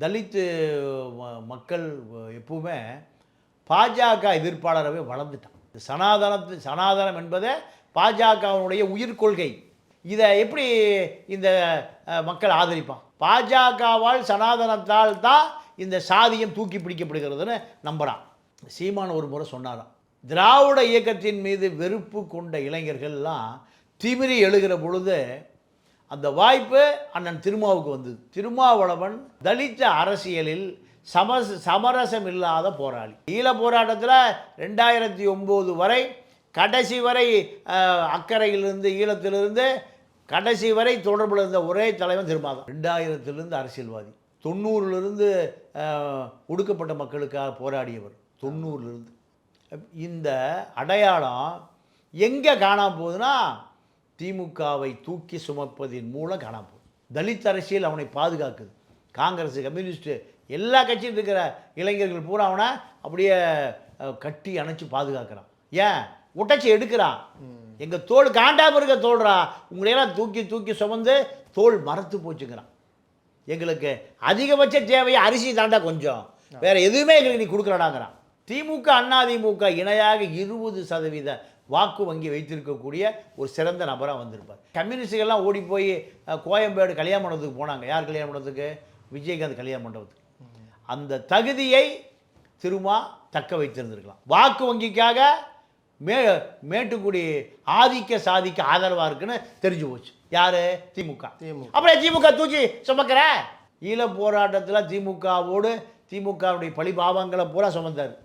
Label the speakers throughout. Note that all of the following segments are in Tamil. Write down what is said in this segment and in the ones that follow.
Speaker 1: தலித்து ம- மக்கள் எப்பவுமே பாஜக எதிர்ப்பாளரவே வளர்ந்துட்டான். இந்த சனாதனத்து சனாதனம் என்பதே பாஜகவினுடைய உயிர்கொள்கை இதை எப்படி இந்த மக்கள் ஆதரிப்பான்? பாஜகவால் சனாதனத்தால் தான் இந்த சாதியம் தூக்கி பிடிக்கப்படுகிறதுன்னு நம்புகிறான் சீமான் ஒரு முறை சொன்னாராம். திராவிட இயக்கத்தின் மீது வெறுப்பு கொண்ட இளைஞர்கள்லாம் திமிரி எழுகிற பொழுது அந்த வாய்ப்பு அண்ணன் திருமாவுக்கு வந்தது. திருமாவளவன் தலித்த அரசியலில் சமச சமரசம் இல்லாத போராளி. ஈழ போராட்டத்தில் ரெண்டாயிரத்தி ஒம்பது வரை கடைசி வரை அக்கறையிலிருந்து ஈழத்திலிருந்து கடைசி வரை தொடர்பில் இருந்த ஒரே தலைவன் திருமாதான். ரெண்டாயிரத்திலிருந்து அரசியல்வாதி. தொண்ணூறுலேருந்து ஒடுக்கப்பட்ட மக்களுக்காக போராடியவர். தொண்ணூறுலேருந்து. இந்த அடையாளம் எங்கே காணாம போகுதுன்னா திமுகவை தூக்கி சுமப்பதின் மூலம் கணப்பு தலித் அரசியல் அவனை பாதுகாக்குது. காங்கிரஸ் கம்யூனிஸ்ட்டு எல்லா கட்சியும் இருக்கிற இளைஞர்கள் பூரா அவனை அப்படியே கட்டி அணைச்சி பாதுகாக்கிறான். ஏன்? உடைச்சி எடுக்கிறான். எங்கள் தோல் காண்டாமல் இருக்க தோல்றா உங்களையெல்லாம் தூக்கி தூக்கி சுமந்து தோல் மறத்து போச்சுங்கிறான். எங்களுக்கு அதிகபட்ச தேவையை அரிசி தாண்டா கொஞ்சம். வேற எதுவுமே எங்களுக்கு நீ கொடுக்குறடாங்கிறான் திமுக அதிமுக இணையாக இருபது சதவீத வாக்கு வங்கி வைத்திருக்கக்கூடிய ஒரு சிறந்த நபராக வந்திருப்பார். கம்யூனிஸ்டுகள்லாம் ஓடி போய் கோயம்பேடு கல்யாண மண்டபத்துக்கு போனாங்க. யார் கல்யாண மண்டபத்துக்கு? விஜயகாந்த் கல்யாண மண்டபத்துக்கு. அந்த தகுதியை திருமா தக்க வைத்திருந்திருக்கலாம். வாக்கு வங்கிக்காக மே மேட்டுக்குடி ஆதிக்க சாதிக்க ஆதரவாக இருக்குன்னு தெரிஞ்சு போச்சு. யாரு? திமுக.
Speaker 2: திமுக.
Speaker 1: அப்புறம் திமுக தூக்கி சுமக்கிற? ஈழ போராட்டத்தில் திமுகவோடு திமுகவுடைய பழி பாவங்களை பூரா சுமந்தார்.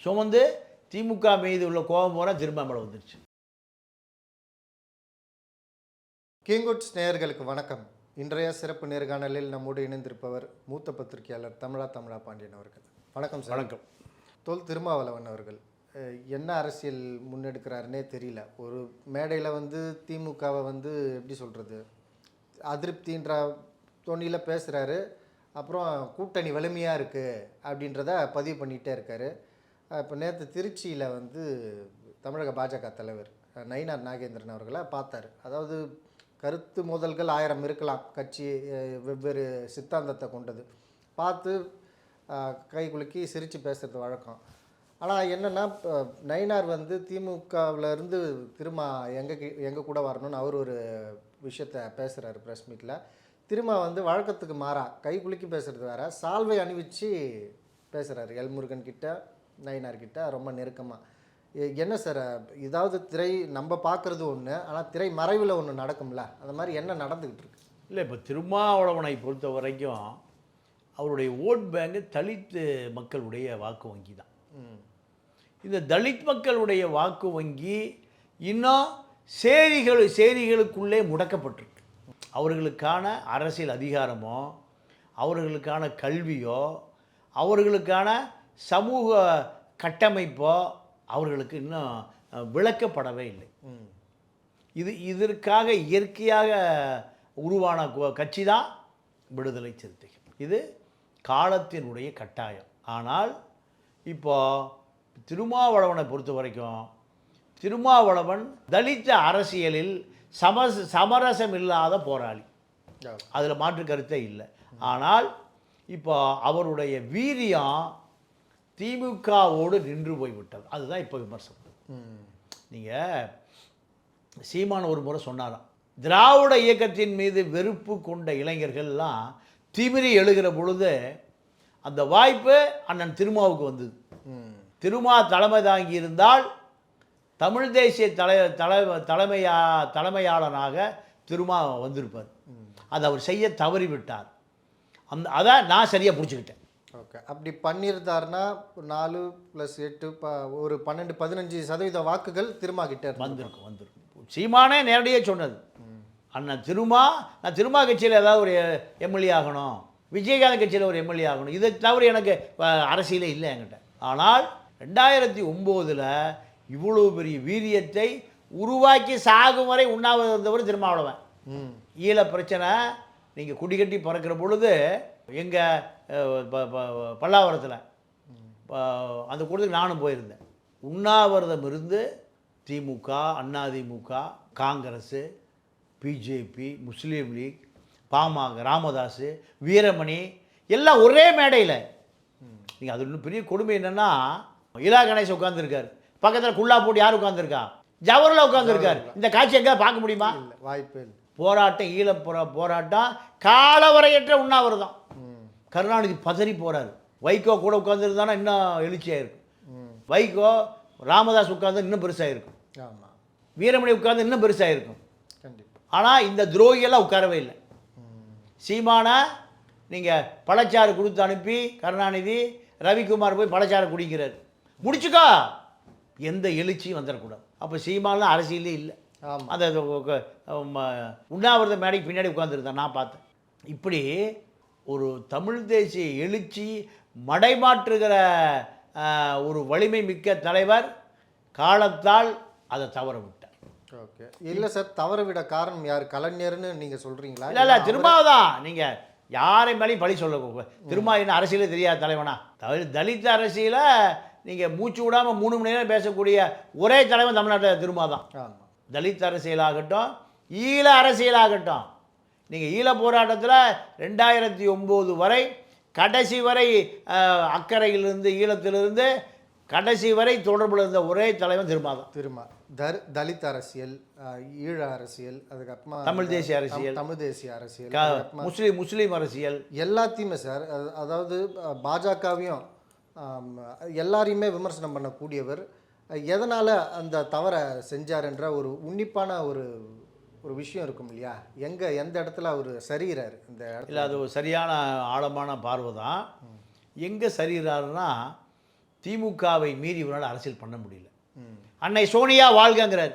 Speaker 1: சுமந்து திமுக மீது உள்ள கோபம் பூரா திரும்ப மேலே வந்துருச்சு.
Speaker 2: கிங்குட்ஸ் நேயர்களுக்கு வணக்கம். இன்றைய சிறப்பு நேர்காணலில் நம்மோடு இணைந்திருப்பவர் மூத்த பத்திரிகையாளர் தமிழா தமிழா பாண்டியன் அவர்கள். வணக்கம் சார்.
Speaker 1: வணக்கம்.
Speaker 2: தொல் திருமாவளவன் அவர்கள். என்ன அரசியல் முன்னெடுக்கிறாருன்னே தெரியல. ஒரு மேடையில் வந்து திமுகவை வந்து எப்படி சொல்கிறது அதிருப்தின்ற தொனியில் பேசுகிறாரு அப்புறம் கூட்டணி வலிமையாக இருக்குது அப்படின்றத பதிவு பண்ணிகிட்டே இருக்காரு. இப்போ நேற்று திருச்சியில் வந்து தமிழக பாஜக தலைவர் நயினார் நாகேந்திரன் அவர்களை பார்த்தாரு. அதாவது கருத்து மோதல்கள் ஆயிரம் இருக்கலாம் கட்சி வெவ்வேறு சித்தாந்தத்தை கொண்டது. பார்த்து கை குலுக்கி சிரித்து பேசுகிறது வழக்கம். ஆனால் என்னென்னா நயினார் வந்து திமுகவிலேருந்து திருமா திரும்ப எங்கள் எங்கள் கூட வரணும்னு அவர் ஒரு விஷயத்த பேசுகிறாரு ப்ரெஸ் மீட்டில் திரும்ப வந்து வழக்கத்துக்கு மாறா கை குலுக்கி பேசுகிறது வேற சால்வை அணிவிச்சு பேசுகிறாரு எல்முருகன் கிட்ட. நயினார் கிட்ட ரொம்ப நெருக்கமாக என்ன சார் இதாவது திரை நம்ம பார்க்குறது ஒன்று ஆனால் திரை மறைவில் ஒன்று நடக்கும்ல அந்த மாதிரி என்ன நடந்துக்கிட்டு இருக்கு?
Speaker 1: இல்லை இப்போ திருமாவளவனை பொறுத்த வரைக்கும் அவருடைய ஓட் பேங்கு தலித்து மக்களுடைய வாக்கு வங்கி தான். இந்த தலித் மக்களுடைய வாக்கு வங்கி இன்னும் சேரிகள் சேரிகளுக்குள்ளே முடக்கப்பட்டிருக்கு. அவர்களுக்கான அரசியல் அதிகாரமோ அவர்களுக்கான கல்வியோ அவர்களுக்கான சமூக கட்டமைப்போ அவர்களுக்கு இன்னும் விளக்கப்படவே இல்லை. இது இதற்காக இயற்கையாக உருவான கட்சி தான் விடுதலை சிறுத்தைகள். இது காலத்தினுடைய கட்டாயம். ஆனால் இப்போ திருமாவளவனை பொறுத்த வரைக்கும் திருமாவளவன் தலித்த அரசியலில் சமஸ் சமரசம் இல்லாத போராளி அதில் மாற்று கருத்தே இல்லை. ஆனால் இப்போ அவருடைய வீரியம் திமுகவோடு நின்று போய்விட்டது. அதுதான் இப்போ விமர்சனம். நீங்கள் சீமான் ஒரு முறை சொன்னாராம் திராவிட இயக்கத்தின் மீது வெறுப்பு கொண்ட இளைஞர்கள்லாம் திமிரி எழுகிற பொழுது அந்த வாய்ப்பு அண்ணன் திருமாவுக்கு வந்தது. திருமா தலைமை தாங்கி இருந்தால் தமிழ் தேசிய தலை தலை தலைமையா தலைமையாளனாக திருமா வந்திருப்பார். அதை அவர் செய்ய தவறிவிட்டார். அந்த அதை நான் சரியாக பிடிச்சிக்கிட்டேன்
Speaker 2: ஓகே அப்படி பண்ணியிருந்தாருன்னா நாலு ப்ளஸ் எட்டு ப ஒரு பன்னெண்டு பதினஞ்சு சதவீத வாக்குகள் திரும்ப கிட்ட
Speaker 1: வந்திருக்கும் வந்திருக்கும். சீமானே நேரடியாக சொன்னது. அண்ணன் திருமா நான் திருமா கட்சியில் ஏதாவது ஒரு எம்எல்ஏ ஆகணும். விஜயகாந்த் கட்சியில் ஒரு எம்எல்ஏ ஆகணும். இதை தவிர எனக்கு அரசியலே இல்லை என்கிட்ட. ஆனால் ரெண்டாயிரத்தி ஒம்போதில் இவ்வளோ பெரிய வீரியத்தை உருவாக்கி சாகும் வரை உண்ணாவிரதம் இருந்தவர் திருமாவளவன் ஈழ பிரச்சனை நீங்கள் குடிகட்டி பிறக்கிற பொழுது எங்கள் பல்லாவரத்தில். அந்த கூட்டத்துக்கு நானும் போயிருந்தேன். உண்ணாவிரதம் இருந்து திமுக அதிமுக காங்கிரஸ் பிஜேபி முஸ்லீம் லீக் பாமக ராமதாஸ் வீரமணி எல்லாம் ஒரே மேடையில். நீங்கள் அது இன்னும் பெரிய கொடுமை என்னன்னா இலா கணேஷ் உட்காந்துருக்காரு பக்கத்தில் குள்ளா போட்டு யார் உட்காந்துருக்கா ஜவஹர்லால் உட்காந்துருக்காரு இந்த காட்சி எங்கே பார்க்க முடியுமா?
Speaker 2: வாய்ப்பே
Speaker 1: போராட்டம் ஈழப்புற போராட்டம் காலவரையற்ற உண்ணாவிரதம். கருணாநிதி பதறி போறாரு. வைகோ கூட உட்காந்துருந்தானா இன்னும் எழுச்சியாக இருக்கும் வைகோ ராமதாஸ் உட்கார்ந்து இன்னும் பெருசாக இருக்கும்
Speaker 2: ஆமாம்
Speaker 1: வீரமணி உட்கார்ந்து இன்னும் பெருசாக இருக்கும்
Speaker 2: கண்டிப்பாக
Speaker 1: ஆனால் இந்த துரோகியெல்லாம் உட்காரவே இல்லை. சீமானை நீங்கள் பழச்சாறு கொடுத்து அனுப்பி கருணாநிதி ரவிக்குமார் போய் பழச்சாறு குடிக்கிறார். முடிச்சுக்கோ. எந்த எழுச்சியும் வந்துடக்கூடாது அப்போ சீமான்லாம் அரசியலே இல்லை. அந்த உண்ணாவிரத மேடைக்கு பின்னாடி உட்காந்துருந்தேன் நான் பார்த்தேன். இப்படி ஒரு தமிழ் தேசிய எழுச்சி மடைமாற்றுகிற ஒரு வலிமை மிக்க தலைவர். காலத்தால் அதை தவற விட்டார்.
Speaker 2: ஓகே. இல்லை சார் தவற விட காரணம் யார்? கலைஞர்னு நீங்கள் சொல்கிறீங்களா
Speaker 1: இல்லை இல்லை திருமாவதான் நீங்கள் யாரை மேலேயும் பழி சொல்ல திருமா என்ன அரசியலே தெரியாத தலைவனா? தவி- தலித் அரசியல நீங்கள் மூச்சு விடாமல் மூணு மணி நேரம் பேசக்கூடிய ஒரே தலைவன் தமிழ்நாட்டில் திருமா தான் தலித் அரசியலாகட்டும் ஈழ அரசியலாகட்டும் நீங்கள் ஈழ போராட்டத்தில் ரெண்டாயிரத்தி ஒம்பது வரை கடைசி வரை அக்கறையிலிருந்து ஈழத்திலிருந்து கடைசி வரை தொடர்பில் இருந்த ஒரே தலைவன் திருமாதான்
Speaker 2: திருமா தர் தலித் அரசியல் ஈழ அரசியல் அதுக்கப்புறமா
Speaker 1: தமிழ் தேசிய அரசியல்.
Speaker 2: தம்- தமிழ் தேசிய அரசியல்
Speaker 1: முஸ்லீம் முஸ்லீம் அரசியல்.
Speaker 2: எல்லாத்தையுமே சார் அது- அதாவது பாஜகவையும் எல்லாரையுமே விமர்சனம் பண்ணக்கூடியவர். எதனால அந்த தவறை செஞ்சாருன்ற ஒரு உன்னிப்பான ஒரு ஒரு விஷயம் இருக்கும் இல்லையா? எங்க எந்த இடத்துல அவர் சரிகிறாரு? இந்த இடத்துல.
Speaker 1: இல்லை அது ஒரு சரியான ஆழமான பார்வை தான். எங்கே சரிகிறாருன்னா திமுகவை மீறி இவரால் அரசியல் பண்ண முடியல. அன்னை சோனியா வாழ்கங்கிறார்.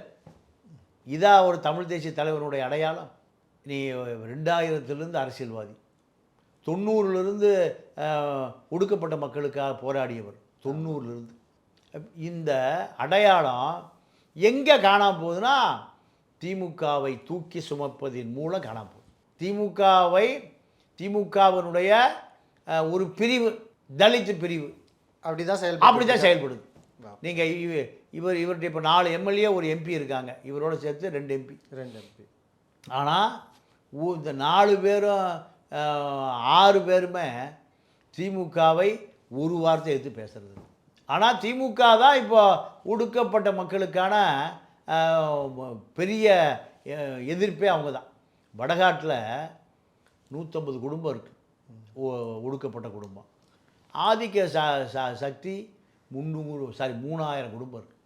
Speaker 1: இதா ஒரு தமிழ் தேசிய தலைவனுடைய அடையாளம். நீ ரெண்டாயிரத்துலேருந்து அரசியல்வாதி. தொண்ணூறுலேருந்து ஒடுக்கப்பட்ட மக்களுக்காக போராடியவர். தொண்ணூறுலேருந்து. இந்த அடையாளம் எங்கே காணாம போகுதுன்னா திமுகவை தூக்கி சுமப்பதின் மூலம் காணாம போகுது திமுகவை திமுகவினுடைய ஒரு பிரிவு தலித் பிரிவு அப்படி தான்
Speaker 2: செயல்பட்டு
Speaker 1: செயல்படுது.
Speaker 2: வா.
Speaker 1: நீங்கள் இவ இவர் இவர்கிட்ட இப்போ நாலு எம்எல்ஏ ஒரு எம்பி இருக்காங்க. இவரோட சேர்த்து ரெண்டு எம்பி.
Speaker 2: ரெண்டு எம்பி.
Speaker 1: ஆனால் இந்த நாலு பேரும் ஆறு பேருமே திமுகவை ஒரு வார்த்தை எடுத்து பேசுறது. ஆனால் திமுக தான் இப்போ ஒடுக்கப்பட்ட மக்களுக்கான பெரிய எதிர்ப்பே அவங்க தான் வடகாட்டில் நூற்றம்பது குடும்பம் இருக்குது ஒடுக்கப்பட்ட குடும்பம். ஆதிக்க ச ச- சக்தி முந்நூறு சாரி மூணாயிரம் குடும்பம் இருக்குது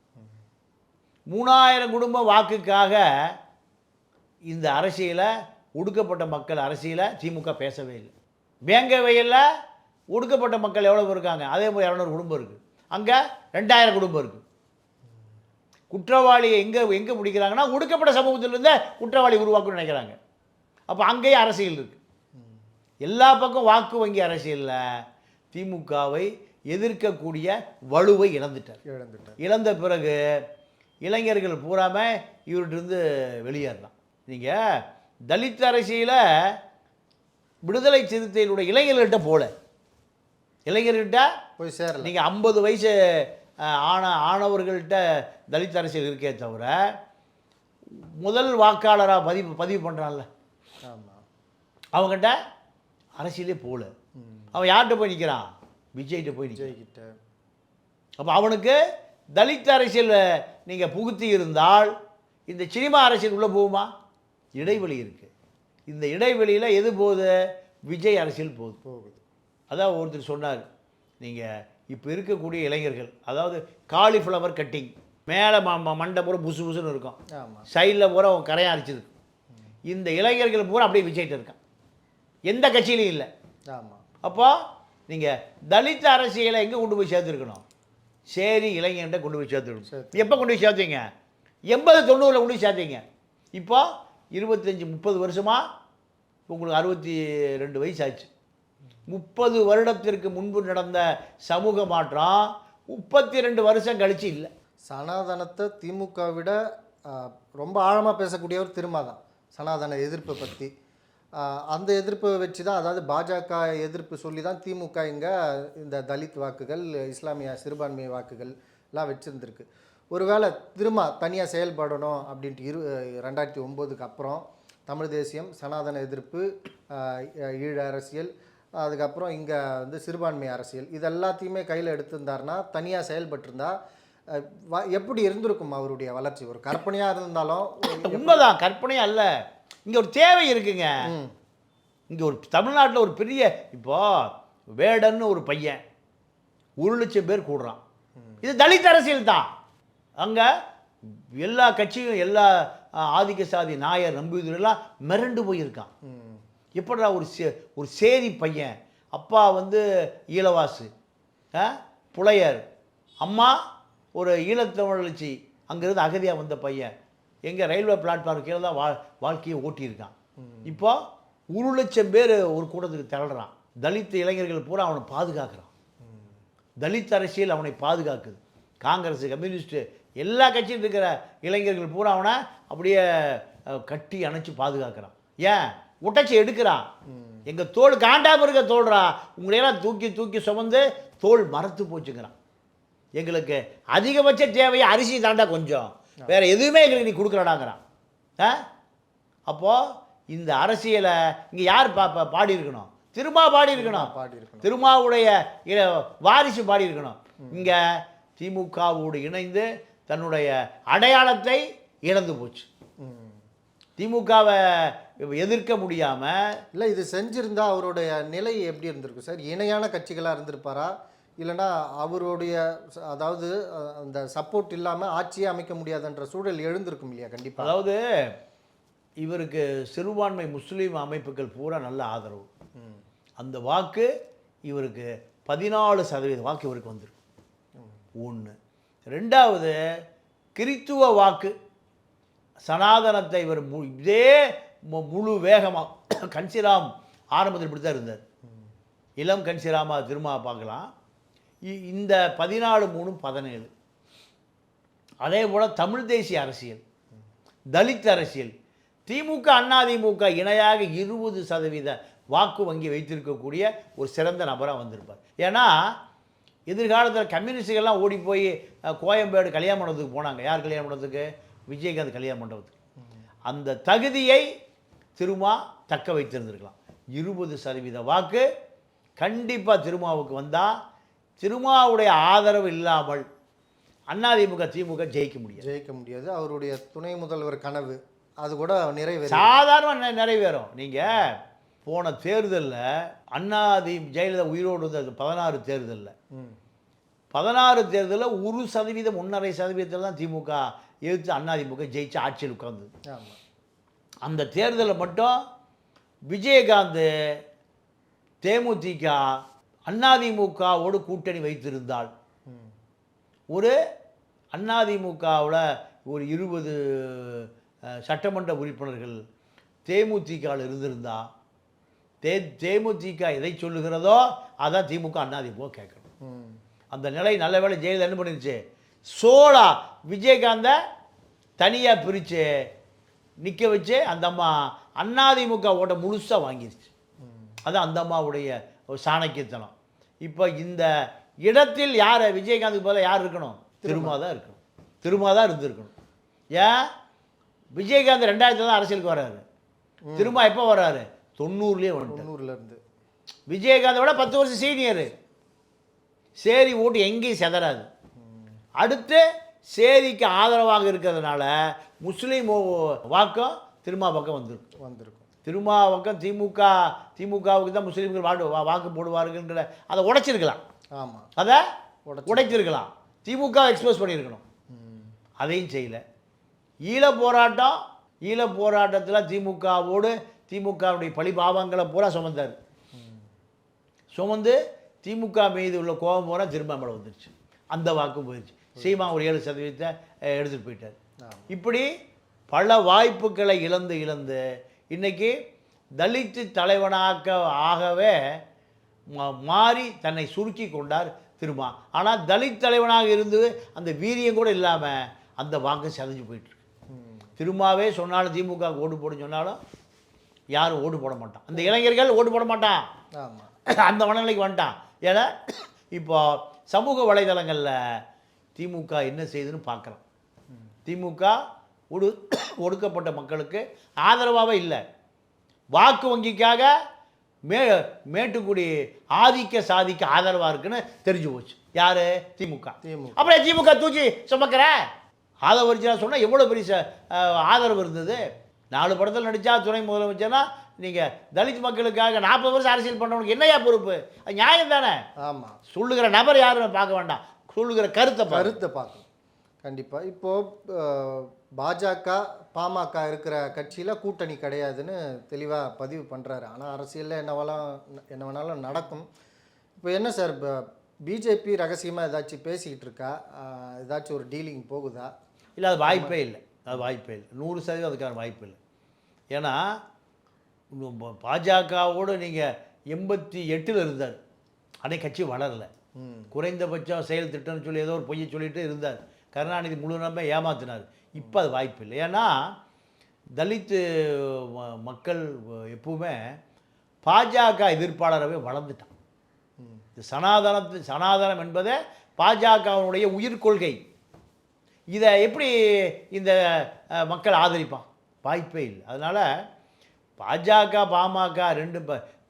Speaker 1: மூணாயிரம் குடும்ப வாக்குக்காக இந்த அரசியலை ஒடுக்கப்பட்ட மக்கள் அரசியலை திமுக பேசவே இல்லை. வேங்கவையில் ஒடுக்கப்பட்ட மக்கள் எவ்வளோ இருக்காங்க? அதே மாதிரி இரநூறு குடும்பம் இருக்குது அங்கே ரெண்டாயிரம் குடும்பம் இருக்குது குற்றவாளியை எங்கே எங்கே பிடிக்கிறாங்கன்னா ஒடுக்கப்பட்ட சமூகத்திலிருந்தே குற்றவாளி உருவாக்கணும்னு நினைக்கிறாங்க. அப்போ அங்கேயும் அரசியல் இருக்குது எல்லா பக்கம் வாக்கு வங்கி அரசியலில் திமுகவை எதிர்க்கக்கூடிய வலுவை இழந்துட்டார்.
Speaker 2: இழந்துட்டார்.
Speaker 1: இழந்த பிறகு இளைஞர்கள் பூராம இவர்கிட்டருந்து வெளியேறலாம். நீங்கள் தலித் அரசியல விடுதலை சிறுத்தைகளுடைய இளைஞர்கள்ட்ட போல. இளைஞர்கிட்ட
Speaker 2: போய் சேரல.
Speaker 1: நீங்கள் ஐம்பது வயசு ஆன ஆனவர்கள்ட்ட தலித் அரசியல் இருக்கே தவிர முதல் வாக்காளராக பதிவு பதிவு பண்ணுறான்ல அவங்ககிட்ட அரசியலே போகல. அவன் யார்கிட்ட போய் நிற்கிறான் விஜய்கிட்ட போய் நிற்கிறான்
Speaker 2: விஜய் கிட்ட
Speaker 1: அப்போ அவனுக்கு தலித் அரசியல் நீங்கள் புகுத்தி இருந்தால் இந்த சினிமா அரசியல் உள்ளே போகுமா? இடைவெளி இருக்குது இந்த இடைவெளியில் எது போகுது? விஜய் அரசியல் போகுது.
Speaker 2: போகுது.
Speaker 1: அதான் ஒருத்தர் சொன்னார். நீங்கள் இப்போ இருக்கக்கூடிய இளைஞர்கள் அதாவது காலிஃப்ளவர் கட்டிங் மேலே மண்டை பூரா புசு புசுன்னு இருக்கும். சைடில் பூரா அவன் கரையான் அரிச்சிருக்கு இந்த இளைஞர்கள் பூரா அப்படியே விஜய்கிட்ட இருக்கான். எந்த கட்சியிலையும் இல்லை.
Speaker 2: ஆமா.
Speaker 1: அப்போ நீங்கள் தலித் அரசியலை எங்கே கொண்டு போய் சேர்த்துருக்கணும்? சரி இளைஞர்கிட்ட கொண்டு போய் சேர்த்துருக்கணும்.
Speaker 2: சேர்த்து.
Speaker 1: எப்போ கொண்டு போய் சேர்த்தீங்க? எண்பது தொண்ணூறில் கொண்டு போய் சேர்த்தீங்க. இப்போ இருபத்தஞ்சி முப்பது வருஷமாக உங்களுக்கு அறுபத்தி ரெண்டு வயசு ஆச்சு. முப்பது வருடத்திற்கு முன்பு நடந்த சமூக மாற்றம் முப்பத்தி ரெண்டு வருஷம் கழிச்சு இல்லை.
Speaker 2: சனாதனத்தை திமுக விட ரொம்ப ஆழமாக பேசக்கூடியவர் திருமா தான். சனாதன எதிர்ப்பை பற்றி அந்த எதிர்ப்பை வச்சு தான் அதாவது பாஜக எதிர்ப்பு சொல்லி தான் திமுக இங்கே இந்த தலித் வாக்குகள் இஸ்லாமிய சிறுபான்மை வாக்குகள் எல்லாம் வச்சுருந்துருக்கு. ஒருவேளை திருமா தனியாக செயல்படணும் அப்படின்ட்டு இரு ரெண்டாயிரத்தி ஒம்போதுக்கு அப்புறம் தமிழ் தேசியம் சனாதன எதிர்ப்பு ஈழ அரசியல் அதுக்கப்புறம் இங்கே வந்து சிறுபான்மை அரசியல். இது எல்லாத்தையுமே கையில் எடுத்திருந்தாருன்னா தனியாக செயல்பட்டிருந்தா எப்படி இருந்திருக்கும் அவருடைய வளர்ச்சி? ஒரு கற்பனையாக இருந்தாலும்
Speaker 1: உண்மைதான். கற்பனை அல்ல. இங்கே ஒரு தேவை இருக்குங்க. இங்கே ஒரு தமிழ்நாட்டில் ஒரு பெரிய இப்போ வேடன்னு ஒரு பையன் ஒரு லட்சம் பேர் கூடுறான். இது தலித் அரசியல் தான். அங்கே எல்லா கட்சியும் எல்லா ஆதிக்க சாதி நாயர் நம்பிதுரெல்லாம் மிரண்டு போயிருக்கான்.
Speaker 2: ம்,
Speaker 1: எப்படிடா ஒரு சே ஒரு சேரி பையன்? அப்பா வந்து ஈழவாசு. புலையர். அம்மா ஒரு ஈழத்தமிழச்சி அங்கேருந்து அகதியாக வந்த பையன். எங்கே ரயில்வே பிளாட்ஃபார்ம் கீழே தான் வா வாழ்க்கையை ஓட்டியிருக்கான். இப்போ ஒரு லட்சம் பேர் ஒரு கூட்டத்துக்கு திரளுறான். தலித் இளைஞர்கள் பூரா அவனை பாதுகாக்கிறான். தலித் அரசியல் அவனை பாதுகாக்குது. காங்கிரஸ் கம்யூனிஸ்ட் எல்லா கட்சியும் இருக்கிற இளைஞர்கள் பூரா அவனை அப்படியே கட்டி அணைச்சு பாதுகாக்கிறான். ஏன்? உடைச்சி எடுக்கிறான் எங்கள் தோல் காண்டாம இருக்க தோல்றா. உங்களையெல்லாம் தூக்கி தூக்கி சுமந்து தோல் மரத்து போச்சுங்கிறான் எங்களுக்கு அதிகபட்ச தேவையை அரிசி தாண்டா கொஞ்சம். வேற எதுவுமே எங்களுக்கு நீ கொடுக்குறடாங்கிறான் ஆ? அப்போது இந்த அரசியலை இங்கே யார் பா பாடியிருக்கணும்? திருமா பாடியிருக்கணும்.
Speaker 2: பாடி இருக்கணும்
Speaker 1: திருமாவுடைய வாரிசு பாடியிருக்கணும். இங்கே திமுகவோடு இணைந்து தன்னுடைய அடையாளத்தை இழந்து போச்சு. திமுகவை எதிர்க்க முடியாமல்
Speaker 2: இல்லை இது செஞ்சிருந்தா அவருடைய நிலை எப்படி இருந்திருக்கும்? சார் இணையான கட்சிகளாக இருந்திருப்பாரா? இல்லைன்னா அவருடைய அதாவது அந்த சப்போர்ட் இல்லாமல் ஆட்சியே அமைக்க முடியாதுன்ற சூழல் எழுந்திருக்கும் இல்லையா? கண்டிப்பாக
Speaker 1: அதாவது இவருக்கு சிறுபான்மை முஸ்லீம் அமைப்புகள் பூரா நல்ல ஆதரவு. அந்த வாக்கு இவருக்கு பதினாலு சதவீத வாக்கு இவருக்கு வந்திருக்கு. ஒன்று ரெண்டாவது கிறித்துவ வாக்கு சனாதனத்தை இவர் இதே முழு வேகமாக கன்சிராம் ஆரம்பத்தில் இப்படி தான் இருந்தார். இளம் கன்சிராமா திருமா பார்க்கலாம். இ- இந்த பதினாலு மூணு பதினேழு. அதே போல் தமிழ் தேசிய அரசியல் தலித் அரசியல். திமுக அதிமுக இணையாக இருபது சதவீத வாக்கு வங்கி வைத்திருக்கக்கூடிய ஒரு சிறந்த நபராக வந்திருப்பார். ஏன்னா எதிர்காலத்தில் கம்யூனிஸ்டுகள்லாம் ஓடி போய் கோயம்பேடு கல்யாண மண்டபத்துக்கு போனாங்க. யார் கல்யாண மண்டபத்துக்கு? விஜயகாந்த் கல்யாண மண்டபத்துக்கு. அந்த தகுதியை திருமா தக்க வைத்திருந்திருக்கலாம். இருபது சதவீத வாக்கு கண்டிப்பாக திருமாவுக்கு வந்தால் திருமாவுடைய ஆதரவு இல்லாமல் அதிமுக திமுக ஜெயிக்க முடியாது.
Speaker 2: ஜெயிக்க முடியாது. அவருடைய துணை முதல்வர் கனவு அது கூட நிறைவேறி
Speaker 1: சாதாரண நிறைவேறும். நீங்கள் போன தேர்தலில் அண்ணாதி ஜெயலலிதா உயிரோடு இருந்த பதினாறு தேர்தலில். பதினாறு தேர்தலில் ஒரு சதவீதம் ஒன்றரை சதவீதத்தில் தான் திமுக எதிர்த்து அதிமுக ஜெயிச்சு ஆட்சியில் உட்கார்ந்தது.
Speaker 2: ஆமாம்
Speaker 1: அந்த தேர்தலில் மட்டும் விஜயகாந்த் தேமுதிக அதிமுகவோடு கூட்டணி வைத்திருந்தால். ஒரு அதிமுகவில் ஒரு இருபது சட்டமன்ற உறுப்பினர்கள் தேமுதிகவில் இருந்திருந்தா தே தேமுதிக எதை சொல்லுகிறதோ அதான் திமுக அதிமுக கேட்கணும். அந்த நிலை நல்ல வேலை ஜெயலலிதா என்ன பண்ணிருச்சு? சோழா விஜயகாந்தை தனியாக பிரித்து நிற்க வச்சு அந்த அம்மா அதிமுக ஓட்ட முழுசாக வாங்கிருச்சு. அது அந்த அம்மாவுடைய ஒரு சாணக்கியத்தனம். இப்போ இந்த இடத்தில் யார்? விஜயகாந்துக்கு பதிலாக யார் இருக்கணும்? திருமா தான் இருக்கணும். திருமா தான் இருந்திருக்கணும். ஏன்? விஜயகாந்த் ரெண்டாயிரத்துல தான் அரசியலுக்கு வர்றாரு திருமா எப்போ வர்றாரு தொண்ணூறுலேயே வந்துட்டார்.
Speaker 2: தொண்ணூறுல இருந்து.
Speaker 1: விஜயகாந்தை விட பத்து வருஷம் சீனியர் சேரி ஓட்டு எங்கேயும் செதறாது. அடுத்து சேரிக்கு ஆதரவாக இருக்கிறதுனால முஸ்லீம் வாக்கம் திருமா பக்கம் வந்திருக்கும்.
Speaker 2: வந்திருக்கும்.
Speaker 1: திருமா பக்கம் திமுக திமுகவுக்கு தான் முஸ்லீம்கள் வாடு வா- வாக்கு போடுவாருங்கிற அதை உடைச்சிருக்கலாம்.
Speaker 2: ஆமாம்
Speaker 1: அதை
Speaker 2: உடைச்சு.
Speaker 1: உடைச்சிருக்கலாம் திமுக எக்ஸ்போஸ் பண்ணியிருக்கணும். அதையும் செய்யல. ஈழ போராட்டம் ஈழ போராட்டத்தில் திமுகவோடு திமுகவுடைய பழிபாவங்களை பூரா சுமந்தார். சுமந்து திமுக மீது உள்ள கோபம் பூரா திரும்ப மேலே வந்துருச்சு. அந்த வாக்கும் போயிடுச்சு சீமா ஒரு ஏழு சதவீதத்தை அஹ், எடுத்துட்டு போயிட்டார். இப்படி பல வாய்ப்புகளை இழந்து இழந்து இன்னைக்கு தலித்து தலைவனாக்க ஆகவே மாறி தன்னை சுருக்கி கொண்டார் திருமா. ஆனால் தலித் தலைவனாக இருந்து அந்த வீரியம் கூட இல்லாமல் அந்த வாக்கு செதஞ்சு போயிட்டுருக்கு திருமாவே சொன்னாலும் திமுக ஓட்டு போடுன்னு சொன்னாலும் யாரும் ஓட்டு போட மாட்டான். அந்த இளைஞர்கள் ஓட்டு போட மாட்டான். அந்த மனநிலைக்கு வந்துட்டான். ஏன்னா இப்போ சமூக வலைதளங்களில் திமுக என்ன செய்யுதுன்னு பார்க்குறோம். திமுக ஒடு ஒடுக்கப்பட்ட மக்களுக்கு ஆதரவாகவே இல்லை. வாக்கு வங்கிக்காக மே மேட்டுக்குடி ஆதிக்க சாதிக்க ஆதரவாக இருக்குன்னு தெரிஞ்சு போச்சு. யார்? திமுக.
Speaker 2: திமுக.
Speaker 1: அப்புறம் திமுக தூக்கி சுமக்கிற? ஆதரவு சொன்னால் எவ்வளோ பெரிய ஆதரவு இருந்தது? நாலு படத்தில் நடித்தா துணை முதலமைச்சர்னா நீங்கள் தலித் மக்களுக்காக நாற்பது வருஷம் அரசியல் பண்ணவனுக்கு என்னையா பொறுப்பு? அது நியாயம் தானே?
Speaker 2: ஆமாம்
Speaker 1: சொல்லுகிற நபர் யாருன்னு பார்க்க வேண்டாம். சொல்லுகிற கருத்தை
Speaker 2: கருத்தை பார்க்கணும். கண்டிப்பாக இப்போது பாஜக பாமக இருக்கிற கட்சியில் கூட்டணி கிடையாதுன்னு தெளிவாக பதிவு பண்ணுறாரு ஆனால் அரசியலில் என்ன வேணாலும் என்ன வேணாலும் நடக்கும். இப்போ என்ன சார் இப்போ பிஜேபி ரகசியமாக ஏதாச்சும் பேசிக்கிட்டு இருக்கா? ஏதாச்சும் ஒரு டீலிங் போகுதா?
Speaker 1: இல்லை அது வாய்ப்பே இல்லை. அது வாய்ப்பே இல்லை. நூறு சதவீதம் அதுக்கான வாய்ப்பு இல்லை. ஏன்னா பாஜகவோடு நீங்கள் எண்பத்தி எட்டில் இருந்தார். அன்னை கட்சி வளரல.
Speaker 2: ம்.
Speaker 1: குறைந்தபட்சம் செயல் திட்டம்னு சொல்லி ஏதோ ஒரு பொய்யை சொல்லிட்டு இருந்தார். கருணாநிதி முழு நம்ப ஏமாத்தினார். இப்போ அது வாய்ப்பு இல்லை. ஏன்னா தலித்து ம- மக்கள் எப்பவுமே பாஜக எதிர்ப்பாளராகவே வளர்ந்துட்டான். இந்த சனாதனத்து சனாதனம் என்பதே பாஜகவினுடைய உயிர் கொள்கை. இதை எப்படி இந்த மக்கள் ஆதரிப்பான் வாய்ப்பே இல்லை. அதனால் பாஜக பாமக ரெண்டு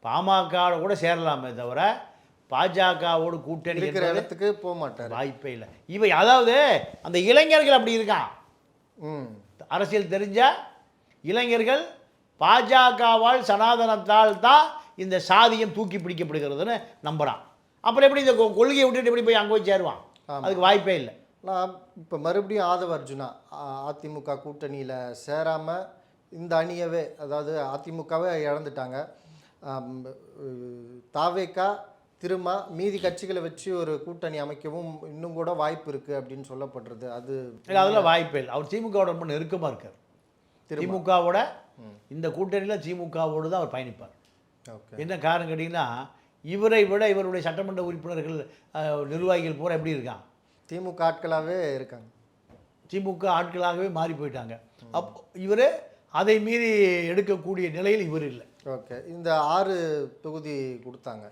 Speaker 1: பாமக கூட சேரலாமே தவிர பாஜகவோடு கூட்டணி
Speaker 2: இருக்கிற இடத்துக்கு போக மாட்டார்.
Speaker 1: வாய்ப்பே இல்லை. இவை அதாவது அந்த இளைஞர்கள் அப்படி இருக்கான்.
Speaker 2: ம்.
Speaker 1: அரசியல் தெரிஞ்ச இளைஞர்கள் பாஜகவால் சனாதனத்தால் தான் இந்த சாதியம் தூக்கி பிடிக்கப்படுகிறதுன்னு நம்புகிறான் அப்புறம் எப்படி இந்த கொள்கையை விட்டுட்டு எப்படி போய் அங்கே போய் சேருவான். அதுக்கு வாய்ப்பே இல்லை.
Speaker 2: நான் இப்போ மறுபடியும் ஆதவ அர்ஜுனா அதிமுக கூட்டணியில் சேராமல் இந்த அணியவே அதாவது அதிமுகவே இழந்துட்டாங்க. தாவேக்கா திரும்ப மீதி கட்சிகளை வச்சு ஒரு கூட்டணி அமைக்கவும் இன்னும் கூட வாய்ப்பு இருக்குது அப்படின்னு சொல்லப்படுறது. அது
Speaker 1: இல்லை அதில் வாய்ப்பே இல்லை. அவர் திமுகவோட ரொம்ப நெருக்கமாக இருக்கார். திமுகவோட இந்த கூட்டணியில் திமுகவோடு தான் அவர் பயணிப்பார்.
Speaker 2: ஓகே.
Speaker 1: என்ன காரணம் கேட்டிங்கன்னா இவரை விட இவருடைய சட்டமன்ற உறுப்பினர்கள் நிர்வாகிகள் பூரா எப்படி இருக்கான்
Speaker 2: திமுக ஆட்களாகவே இருக்காங்க.
Speaker 1: திமுக ஆட்களாகவே மாறி போயிட்டாங்க. அப்போ இவர் அதை மீறி எடுக்கக்கூடிய நிலையில் இவர் இல்லை.
Speaker 2: ஓகே. இந்த ஆறு தொகுதி கொடுத்தாங்க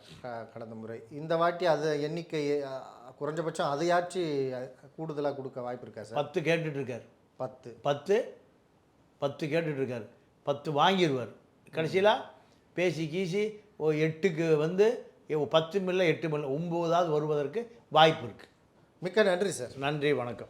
Speaker 2: கடந்த முறை. இந்த வாட்டி அது எண்ணிக்கை குறைஞ்சபட்சம் அதையாச்சு கூடுதலாக கொடுக்க வாய்ப்பு இருக்கா சார்?
Speaker 1: பத்து கேட்டுட்டு இருக்கார்
Speaker 2: பத்து.
Speaker 1: பத்து பத்து கேட்டுட்டு இருக்கார் பத்து வாங்கிடுவார் கடைசியில் பேசி கீசி ஓ எட்டுக்கு வந்து பத்து மில்ல எட்டு மில்ல ஒம்போதாவது வருவதற்கு வாய்ப்பு இருக்குது
Speaker 2: மிக்க நன்றி சார்.
Speaker 1: நன்றி வணக்கம்.